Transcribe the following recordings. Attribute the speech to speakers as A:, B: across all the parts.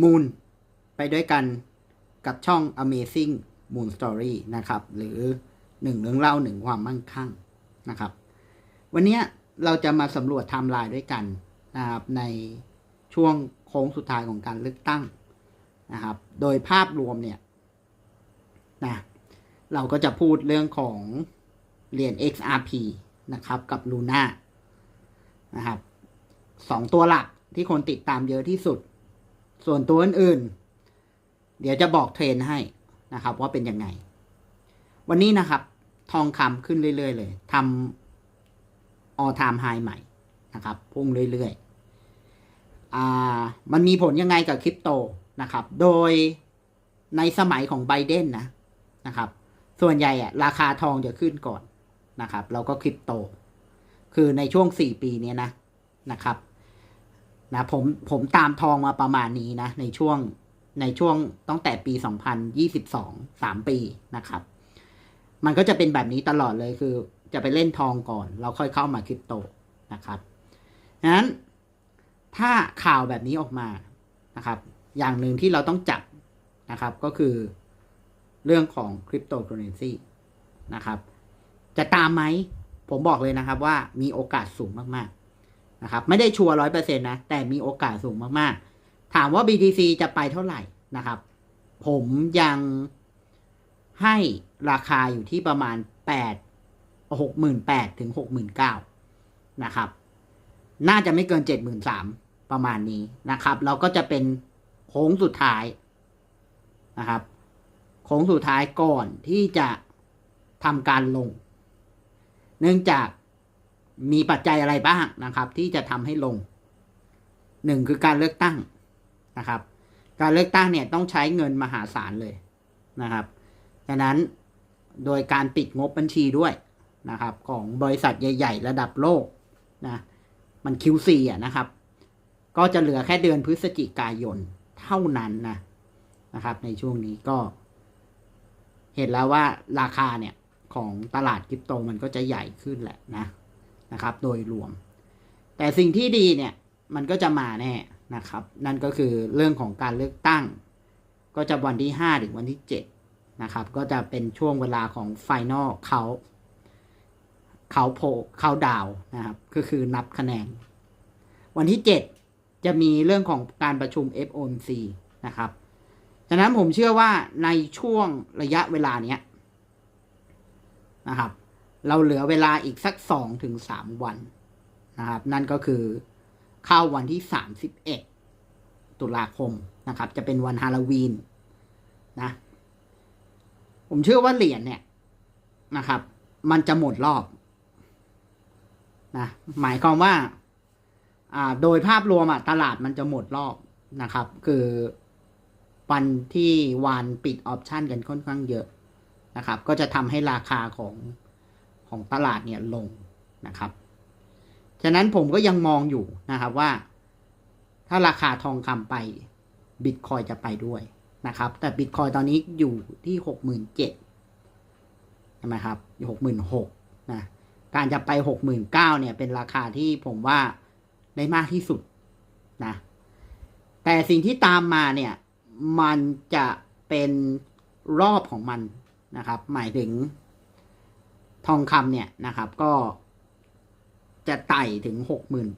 A: มูนไปด้วยกันกับช่อง Amazing Moon Story นะครับ หรือหนึ่งเรื่องเล่าหนึ่งความมั่งคั่งนะครับ วันนี้เราจะมาสำรวจไทม์ไลน์ด้วยกันนะครับในช่วงโค้งสุดท้ายของการเลือกตั้งนะครับ โดยภาพรวมเนี่ยนะเราก็จะพูดเรื่องของเหรียญ XRP นะครับ กับ Luna นะครับสองตัวหลักที่คนติดตามเยอะที่สุด ส่วนตัวอื่นๆ เดี๋ยวจะบอกเทรนให้นะครับว่าเป็นยังไง วันนี้นะครับ ทองคำขึ้นเรื่อยๆ เลยทำ all time high ใหม่นะครับ พุ่งเรื่อยๆอ่ามันมีผลยังไงกับคริปโตนะครับ โดยในสมัยของไบเดนนะนะครับ ส่วนใหญ่อะราคาทองจะขึ้นก่อนนะครับ แล้วก็คริปโต คือในช่วงสี่ปีนี้นะนะครับ นะผมผมตามทองมาประมาณนี้นะ ในช่วงในช่วงตั้งแต่ปี 2022 3 ปีนะครับ มันก็จะเป็นแบบนี้ตลอดเลยคือจะไปเล่นทองก่อนเราค่อยเข้ามาคริปโตนะครับงั้นถ้าข่าวแบบนี้ออกมานะครับ อย่างหนึ่งที่เราต้องจับนะครับก็คือเรื่องของคริปโตเคอเรนซีนะครับ จะตามไหม ผมบอกเลยนะครับว่ามีโอกาสสูงมาก ๆ นะครับไม่ได้ชัวร์ร้อยเปอร์เซ็นต์นะ แต่มีโอกาสสูงมากๆ ถามว่า BTC จะไปเท่าไหร่นะครับ ผมยังให้ราคาอยู่ที่ประมาณแปดหกหมื่นแปดถึงหกหมื่นเก้านะครับ น่าจะไม่เกินเจ็ดหมื่นสามประมาณนี้นะครับ เราก็จะเป็นโค้งสุดท้ายนะครับโค้งสุดท้ายก่อนที่จะทำการลง เนื่องจาก มีปัจจัยอะไรบ้างนะครับ ที่จะทำให้ลงหนึ่งคือการเลือกตั้งนะครับ การเลือกตั้งเนี่ยต้องใช้เงินมหาศาลเลยนะครับดังนั้นโดยการปิดงบบัญชีด้วยนะครับ ของบริษัทใหญ่ ๆ ระดับโลกนะมัน Q4 อะนะครับ ก็จะเหลือแค่เดือนพฤศจิกายนเท่านั้นนะนะครับ ในช่วงนี้ก็ เห็นแล้วว่าราคาเนี่ยของตลาดคริปโตมันก็จะใหญ่ขึ้นแหละนะ นะครับ โดยรวม แต่สิ่งที่ดีเนี่ยมันก็จะมาแน่นะครับ นั่นก็คือเรื่องของการเลือกตั้ง ก็จะวันที่ 5 ถึงวันที่ 7 นะครับ ก็จะเป็นช่วงเวลาของไฟนอลเขาเขาโพเขาดาวนะครับ ก็คือนับคะแนน วันที่ 7 จะมีเรื่องของการประชุม FOMC นะครับฉะนั้นผมเชื่อว่าในช่วงระยะเวลาเนี้ยนะครับ เราเหลือเวลาอีกสักสองถึงสามวันนะครับ นั่นก็คือเข้าวันที่สามสิบเอ็ดตุลาคมนะครับ จะเป็นวันฮาโลวีนนะ ผมเชื่อว่าเหรียญเนี่ยนะครับ มันจะหมดรอบนะหมายความว่าอ่าโดยภาพรวมอะตลาดมันจะหมดรอบนะครับ คือวันที่วานปิดออปชันกันค่อนข้างเยอะนะครับ ก็จะทำให้ราคาของ ของตลาดเนี่ยลงนะครับ ฉะนั้นผมก็ยังมองอยู่นะครับว่า ถ้าราคาทองคำไปบิตคอยจะไปด้วยนะครับ แต่บิตคอยตอนนี้อยู่ที่หกหมื่นเจ็ดใช่ไหมครับอยู่หกหมื่นหกนะการจะไปหกหมื่นเก้าเนี่ยเป็นราคาที่ผมว่าได้มากที่สุดนะแต่สิ่งที่ตามมาเนี่ย มันจะเป็นรอบของมันนะครับ หมายถึง ทองคำเนี่ยนะครับก็จะไต่ถึงหกหมื่น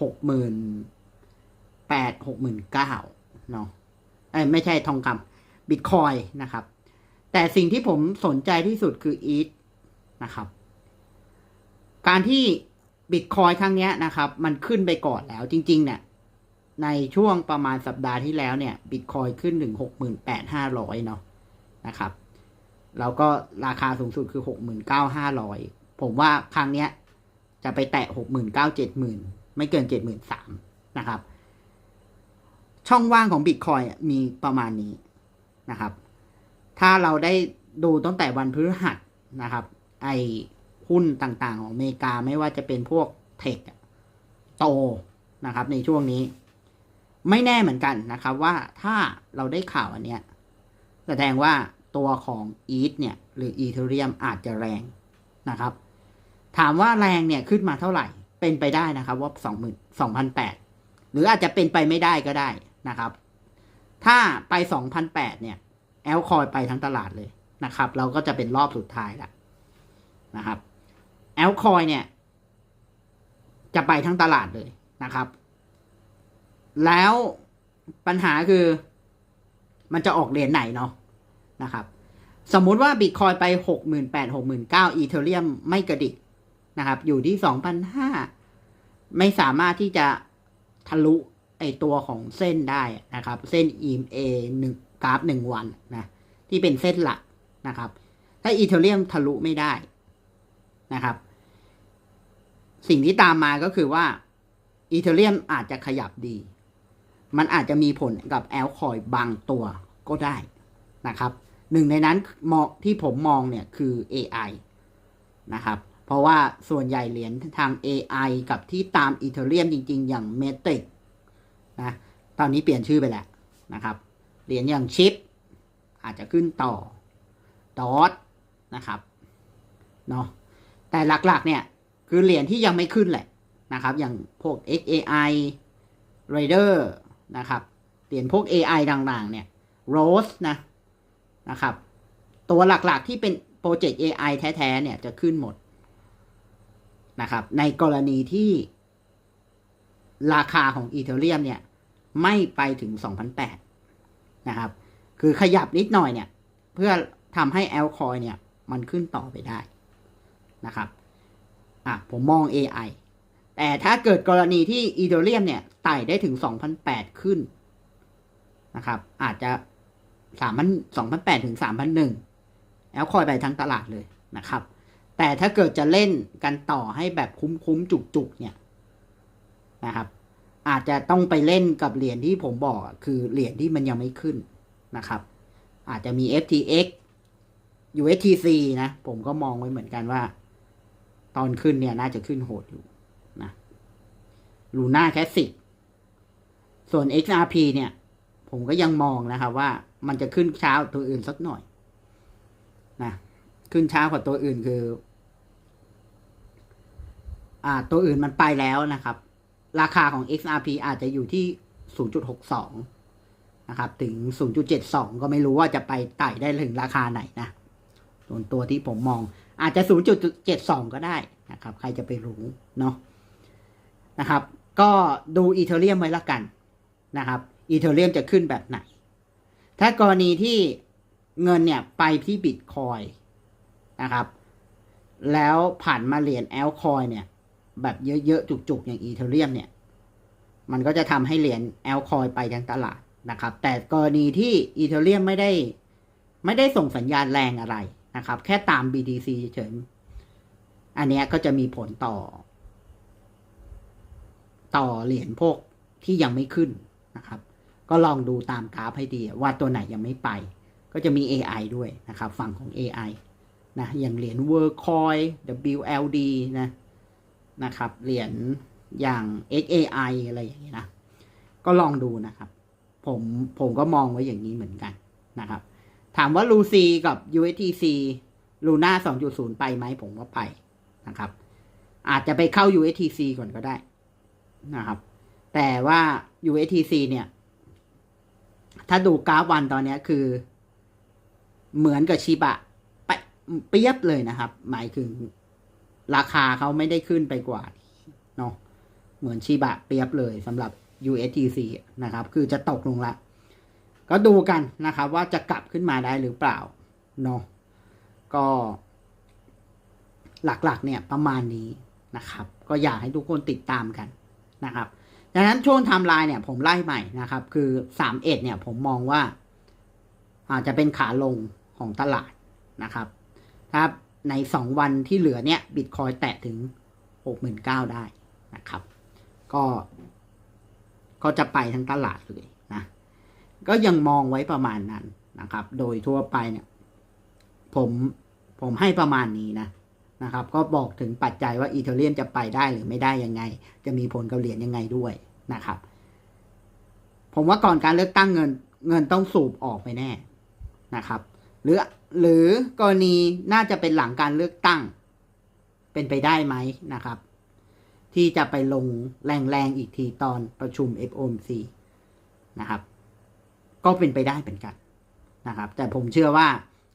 A: หกหมื่นแปดหกหมื่นเก้าเนาะเอ้ยไม่ใช่ทองคำบิตคอยนะครับ แต่สิ่งที่ผมสนใจที่สุดคืออีทนะครับ การที่บิตคอยครั้งนี้นะครับ มันขึ้นไปก่อนแล้วจริง ๆ เนี่ย ในช่วงประมาณสัปดาห์ที่แล้วเนี่ยบิตคอยขึ้นถึงหกหมื่นแปดห้าร้อยเนาะนะครับ แล้วก็ราคาสูงสุดคือหกหมื่นเก้าห้าร้อยผมว่าครั้งเนี้ย จะไปแตะหกหมื่นเก้าเจ็ดหมื่นไม่เกินเจ็ดหมื่นสามนะครับ ช่องว่างของบิตคอยมีประมาณนี้นะครับ ถ้าเราได้ดูตั้งแต่วันพฤหัสนะครับ ไอหุ้นต่างๆ ของอเมริกาไม่ว่าจะเป็นพวกเทคโตนะครับ ในช่วงนี้ ไม่แน่เหมือนกันนะครับว่าถ้าเราได้ข่าวอันเนี้ยแสดงว่า ตัวของอีทเนี่ยหรืออีเทเรียมอาจจะแรงนะครับ ถามว่าแรงเนี่ยขึ้นมาเท่าไหร่ เป็นไปได้นะครับว่าสองหมื่นสองพันแปดหรืออาจจะเป็นไปไม่ได้ก็ได้นะครับ ถ้าไป 2,008 เนี่ยแอลคอยไปทั้งตลาดเลยนะครับ เราก็จะเป็นรอบสุดท้ายละนะครับแอลคอยเนี่ย จะไปทั้งตลาดเลยนะครับ แล้วปัญหาคือมันจะออกเหรียญไหนเนาะ นะครับ สมมุติว่าบิตคอยไปหกหมื่นแปดหกหมื่นเก้าอีเทเรียมไม่กระดิกนะครับ อยู่ที่สองพันห้าไม่สามารถที่จะทะลุไอตัวของเส้นได้นะครับ เส้น EMA หนึ่งกราฟหนึ่งวันนะที่เป็นเส้นหลักนะครับ ถ้าอีเทเรียมทะลุไม่ได้นะครับ สิ่งที่ตามมาก็คือว่าอีเทเรียมอาจจะขยับดี มันอาจจะมีผลกับแอลคอยบางตัวก็ได้นะครับ หนึ่งในนั้นมองที่ผมมองเนี่ยคือ AI นะครับ เพราะว่าส่วนใหญ่เหรียญทาง AI กับที่ตามอีเทเรียมจริง ๆ อย่างเมติกนะตอนนี้เปลี่ยนชื่อไปแล้วนะครับ เหรียญอย่างชิป อาจจะขึ้นต่อดอทนะครับเนาะแต่หลักๆเนี่ยคือเหรียญที่ยังไม่ขึ้นแหละนะครับ อย่างพวก XAI Raider นะครับ เหรียญพวก AI ต่างๆเนี่ย Rose นะ นะครับ ตัวหลักๆที่เป็นโปรเจกต์ AI แท้ๆเนี่ยจะขึ้นหมดนะครับ ในกรณีที่ราคาของอีเทเรียมเนี่ย ไม่ไปถึง 2,008นะครับ คือขยับนิดหน่อยเนี่ย เพื่อทำให้แอลคอยเนี่ย มันขึ้นต่อไปได้นะครับ อะ ผมมอง AI แต่ถ้าเกิดกรณีที่อีเทเรียมเนี่ย ไต่ได้ถึง 2,008 ขึ้นนะครับ อาจจะ 3,000 2,008ถึง3,001แอลคอยไปทั้งตลาดเลยนะครับ แต่ถ้าเกิดจะเล่นกันต่อให้แบบคุ้มๆจุกๆเนี่ยนะครับ อาจจะต้องไปเล่นกับเหรียญที่ผมบอกคือเหรียญที่มันยังไม่ขึ้นนะครับ อาจจะมี FTX USTC นะ ผมก็มองไว้เหมือนกันว่า ตอนขึ้นเนี่ยน่าจะขึ้นโหดอยู่นะลูน่าแคสสิกส่วน XRP เนี่ย ผมก็ยังมองนะครับว่ามันจะขึ้นเช้าตัวอื่นสักหน่อยนะขึ้นเช้ากว่าตัวอื่นคือ อ่า ตัวอื่นมันไปแล้วนะครับ ราคาของ XRP อาจจะอยู่ที่ 0.62 นะครับ ถึง 0.72 ก็ไม่รู้ว่าจะไปไต่ได้ถึงราคาไหนนะส่วนตัวที่ผมมองอาจจะ 0.72 ก็ได้นะครับ ใครจะไปรู้เนาะนะครับ ก็ดูอีเทเรียมไว้ละกันนะครับ อีเทเรียมจะขึ้นแบบไหน ถ้ากรณีที่เงินเนี่ยไปที่บิตคอยนะครับ แล้วผ่านมาเหรียญแอลคอยเนี่ยแบบเยอะ ๆ จุก ๆ อย่างอีเทเรียมเนี่ย มันก็จะทำให้เหรียญแอลคอยไปยังตลาดนะครับ แต่กรณีที่อีเทเรียมไม่ได้ไม่ได้ส่งสัญญาณแรงอะไรนะครับ แค่ตาม BTC เฉยๆอันเนี้ยก็จะมีผลต่อ ต่อเหรียญพวกที่ยังไม่ขึ้นนะครับ ก็ลองดูตามกราฟให้ดี ว่าตัวไหนยังไม่ไป ก็จะมี AI ด้วยนะครับ ฝั่งของ AI นะอย่างเหรียญ w o r c o i WLD นะนะครับเหรียญอย่าง XAI อะไรอย่างนี้นะ ก็ลองดูนะครับ ผมผมก็มองไว้อย่างนี้เหมือนกันนะครับ ถามว่าลูซีกับ USTC ลูน่า2.0 ไปไหมผมว่าไปนะครับ อาจจะไปเข้า USTC ก่อนก็ได้นะครับ แต่ว่า USTC เนี่ย ถ้าดูกราฟวันตอนนี้คือ เหมือนกับชิบะไปเปียบเลยนะครับ หมายถึง ราคาเขาไม่ได้ขึ้นไปกว่าเนาะเหมือนชิบะเปียบเลยสำหรับ USTC นะครับ คือจะตกลงละก็ดูกันนะครับ ว่าจะกลับขึ้นมาได้หรือเปล่าเนาะก็หลักๆเนี่ยประมาณนี้นะครับ ก็อยากให้ทุกคนติดตามกันนะครับ ดังนั้นช่วงไทม์ไลน์เนี่ยผมไล่ใหม่นะครับ คือสามเอ็ดเนี่ยผมมองว่าอาจจะเป็นขาลงของตลาดนะครับถ้าในสองวันที่เหลือเนี่ยบิตคอยแตะถึงหกหมื่นเก้าได้นะครับ ก็ก็จะไปทั้งตลาดเลยนะก็ยังมองไว้ประมาณนั้นนะครับ โดยทั่วไปเนี่ยผมผมให้ประมาณนี้นะ นะครับก็บอกถึงปัจจัยว่าอีเทเรียมจะไปได้หรือไม่ได้ยังไง จะมีผลกับเหรียญยังไงด้วยนะครับ ผมว่าก่อนการเลือกตั้งเงินเงินต้องสูบออกไปแน่นะครับ หรือหรือกรณีน่าจะเป็นหลังการเลือกตั้ง เป็นไปได้ไหมนะครับ ที่จะไปลงแรงๆอีกทีตอนประชุม FOMC นะครับ ก็เป็นไปได้เหมือนกันนะครับ แต่ผมเชื่อว่า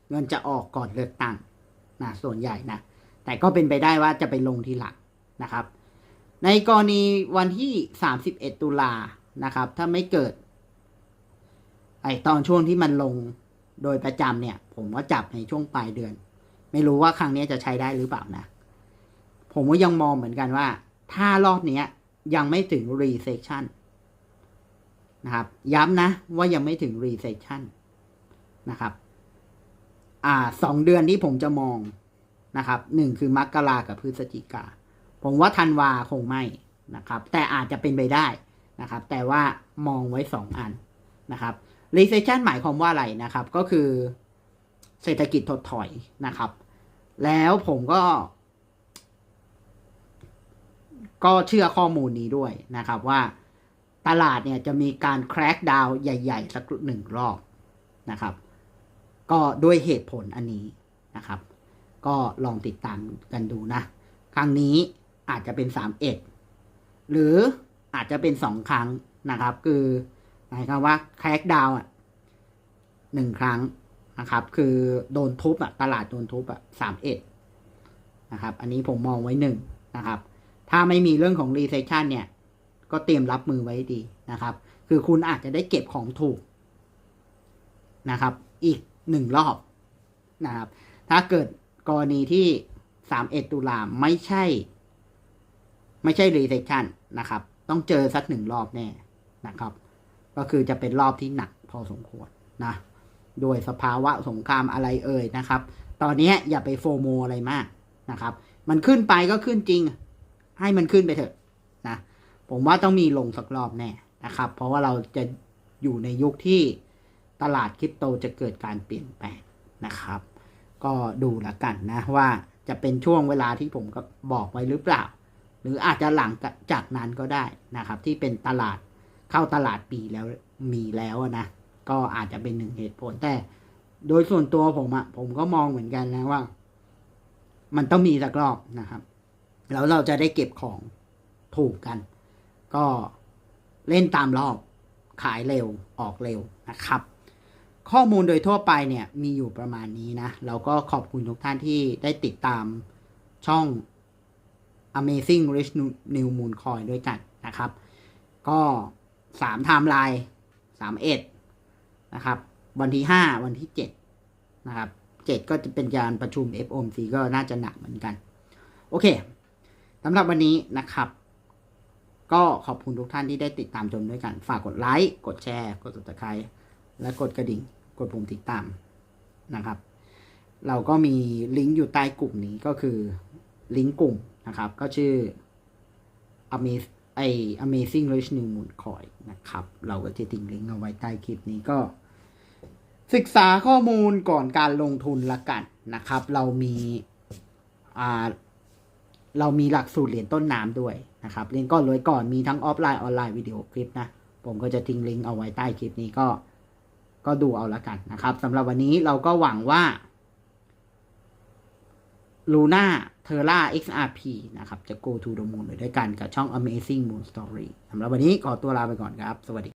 A: เงินจะออกก่อนเลือกตั้งนะส่วนใหญ่นะ แต่ก็เป็นไปได้ว่าจะไปลงทีหลังนะครับ ในกรณีวันที่ 31 ตุลานะครับ ถ้าไม่เกิด ไอตอนช่วงที่มันลงโดยประจำเนี่ย ผมก็จับในช่วงปลายเดือน ไม่รู้ว่าครั้งนี้จะใช้ได้หรือเปล่านะ ผมก็ยังมองเหมือนกันว่า ถ้ารอบนี้ยยังไม่ถึง recession นะครับ ย้ำนะว่ายังไม่ถึง recession นะครับ อ่าสองเดือนที่ผมจะมอง นะครับหนึ่งคือมกรากับพฤศจิกา ผมว่าธันวาคงไม่นะครับ แต่อาจจะเป็นไปได้นะครับ แต่ว่ามองไว้สองอันนะครับ recession หมายความว่าอะไรนะครับ ก็คือเศรษฐกิจถดถอยนะครับ แล้วผมก็ ก็เชื่อข้อมูลนี้ด้วยนะครับว่าตลาดเนี่ยจะมีการแครกดาวใหญ่ ๆ สักหนึ่งรอบนะครับ ก็ด้วยเหตุผลอันนี้นะครับ ก็ลองติดตามกันดูนะ ครั้งนี้อาจจะเป็นสามเอ็ดหรืออาจจะเป็นสองครั้งนะครับ คือหมายความว่าแครกดาวอะหนึ่งครั้งนะครับ คือโดนทุบอะตลาดโดนทุบอะสามเอ็ดนะครับ อันนี้ผมมองไว้หนึ่งนะครับ ถ้าไม่มีเรื่องของ recession เนี่ย ก็เตรียมรับมือไว้ดีนะครับ คือคุณอาจจะได้เก็บของถูกนะครับ อีกหนึ่งรอบนะครับ ถ้าเกิด กรณีที่สามเอ็ดตุลาไม่ใช่ ไม่ใช่ recession นะครับ ต้องเจอสักหนึ่งรอบแน่นะครับ ก็คือจะเป็นรอบที่หนักพอสมควรนะโดยสภาวะสงครามอะไรเอ่ยนะครับ ตอนนี้อย่าไปโฟโมอะไรมากนะครับ มันขึ้นไปก็ขึ้นจริง ให้มันขึ้นไปเถอะนะ ผมว่าต้องมีลงสักรอบแน่นะครับ เพราะว่าเราจะอยู่ในยุคที่ตลาดคริปโตจะเกิดการเปลี่ยนแปลงนะครับ ก็ดูละกันนะว่าจะเป็นช่วงเวลาที่ผมก็บอกไว้หรือเปล่า หรืออาจจะหลังจากนั้นก็ได้นะครับ ที่เป็นตลาดเข้าตลาดปีแล้วมีแล้วนะ ก็อาจจะเป็นหนึ่งเหตุผลแต่ โดยส่วนตัวผมอะผมก็มองเหมือนกันนะว่า มันต้องมีสักรอบนะครับ แล้วเราจะได้เก็บของถูกกัน ก็เล่นตามรอบขายเร็วออกเร็วนะครับ ข้อมูลโดยทั่วไปเนี่ยมีอยู่ประมาณนี้นะแล้วก็ขอบคุณทุกท่านที่ได้ติดตามช่อง Amazing Rich New Moon Coin ด้วยกันนะครับ ก็สามไทม์ไลน์สามเอ็ดนะครับ วันที่ห้าวันที่เจ็ดนะครับเจ็ดก็จะเป็นการประชุม FOMC ก็น่าจะหนักเหมือนกัน โอเคสำหรับวันนี้นะครับ ก็ขอบคุณทุกท่านที่ได้ติดตามชมด้วยกัน ฝากกดไลค์ กดแชร์ กด subscribe และกดกระดิ่ง กดปุ่มติดตามนะครับ เราก็มีลิงก์อยู่ใต้กลุ่มนี้ก็คือลิงก์กลุ่มนะครับ ก็ชื่อ Amaz ไอ Amazing Rich New Moon Coin นะครับ เราก็จะทิ้งลิงก์เอาไว้ใต้คลิปนี้ก็ ศึกษาข้อมูลก่อนการลงทุนละกันนะครับ เรามีอ่าเรามีหลักสูตรเหรียญต้นน้ำด้วยนะครับเรียนก่อนรวยก่อนมีทั้งออฟไลน์ออนไลน์วิดีโอคลิปนะ ผมก็จะทิ้งลิงก์เอาไว้ใต้คลิปนี้ก็ ก็ดูเอาละกันนะครับสำหรับวันนี้เราก็หวังว่า Luna Terra XRP นะครับ จะ go to the moon ไปด้วยกันกับช่อง Amazing Moon Story สำหรับวันนี้ขอตัวลาไปก่อนครับ สวัสดี